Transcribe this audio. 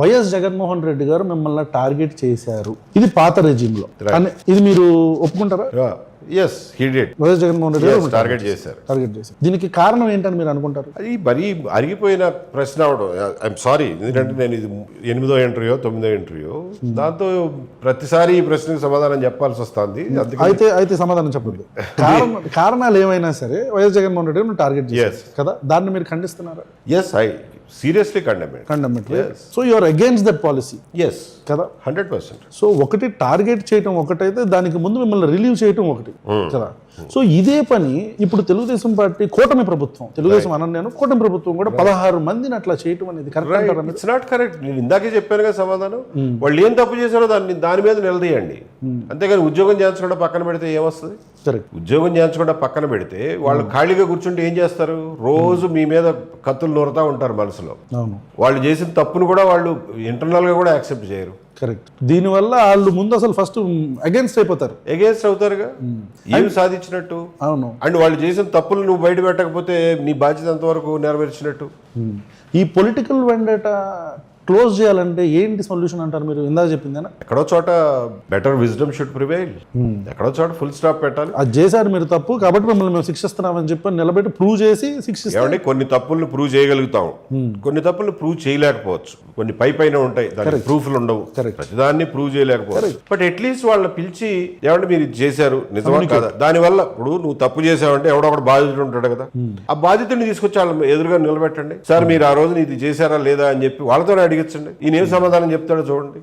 YS Jaganmohan Reddy గారు మిమ్మల్ని target చేశారు. ఇది పాత రెజిమ్లో ఇది మీరు ఒప్పుకుంటారా? Yes he did YS Jaganmohan Reddy target చేశారు. టార్గెట్ చేశారు. దీనికి కారణం ఏంటని మీరు అనుకుంటారు? అది మరీ అరిగిపోయిన ప్రశ్న అవడం. ఐఎమ్ సారీ ఎందుకంటే నేను ఇది ఎనిమిదో ఇంటర్వ్యూ తొమ్మిదో ఇంటర్వ్యూ దాంతో ప్రతిసారి ఈ ప్రశ్నకు సమాధానం చెప్పాల్సి వస్తుంది. అందుకే అయితే అయితే సమాధానం కారణం కారణాలు ఏమైనా సరే వైఎస్ జగన్మోహన్ రెడ్డి టార్గెట్ చేశారు. కదా? దాన్ని మీరు ఖండిస్తున్నారా? Yes I seriously condemn condemnment so you are against that policy yes కదా? హండ్రెడ్ పర్సెంట్ సో ఒకటి టార్గెట్ చేయటం ఒకటైతే దానికి ముందు మిమ్మల్ని రిలీవ్ చేయటం ఒకటి. కదా? సో ఇదే పని ఇప్పుడు తెలుగుదేశం పార్టీ కూటమి ప్రభుత్వం తెలుగుదేశం అన్నాను నేను కూటమి ప్రభుత్వం కూడా పదహారు మందిని అట్లా చేయటం అనేది కరెక్ట్? ఇట్స్ నాట్ కరెక్ట్ నేను ఇందాకే చెప్పాను కదా సమాధానం. వాళ్ళు ఏం తప్పు చేశారో దాన్ని దాని మీద నిలదీయండి. అంతేగాని ఉద్యోగం చేయించకుండా పక్కన పెడితే ఏమొస్తుంది? కరెక్ట్ ఉద్యోగం చేయించకుండా పక్కన పెడితే వాళ్ళు ఖాళీగా కూర్చుంటే ఏం చేస్తారు? రోజు మీ మీద కత్తులు నూరుతా ఉంటారు మనసులో. అవును. వాళ్ళు చేసిన తప్పును కూడా వాళ్ళు internal గా కూడా యాక్సెప్ట్ చేయరు. కరెక్ట్. దీనివల్ల వాళ్ళు ముందు అసలు ఫస్ట్ అగేన్స్ట్ అయిపోతారు. ఎగేన్స్ట్ అవుతారుగా? ఏం సాధించినట్టు? అవును. అండ్ వాళ్ళు చేసిన తప్పులు నువ్వు బయట పెట్టకపోతే నీ బాధ్యత ఎంతవరకు నెరవేర్చినట్టు? ఈ పొలిటికల్ వెండట క్లోజ్ చేయాలంటే ఏంటి సొల్యూషన్ అంటారు మీరు? ఇందాక చెప్పిందేనా ఎక్కడో చోట బెటర్ విజ్డమ్ షుడ్ ప్రివైల్. ఎక్కడో చోట ఫుల్ స్టాప్ పెట్టాలి. అది చేశారు మీరు తప్పు కాబట్టి మిమ్మల్ని మేము శిక్షిస్తున్నామని చెప్పి నిలబెట్టి ప్రూవ్ చేసి శిక్షిస్తాం కొన్ని తప్పుల్ని ప్రూవ్ చేయగలుగుతాం. కొన్ని తప్పుల్ని ప్రూవ్ చేయలేకపోవచ్చు. కొన్ని పై పైన ఉంటాయి. దానికి ప్రూఫ్లు ఉండవు. ప్రతిదాన్ని ప్రూవ్ చేయలేకపోవచ్చు. బట్ అట్లీస్ట్ వాళ్ళని పిలిచి ఏమంటే మీరు ఇది చేశారు? నిజమా కాదా? దానివల్ల ఇప్పుడు నువ్వు తప్పు చేసావంటే ఎవడో ఒకడు బాధితుడు ఉంటాడు కదా. ఆ బాధితుడిని తీసుకొచ్చి వాళ్ళ ఎదురుగా నిలబెట్టండి. సార్ మీరు ఆ రోజున ఇది చేశారా లేదా? అని చెప్పి వాళ్ళతోనే అడిగించండి ఈయన ఏం సమాధానం చెప్తాడో చూడండి.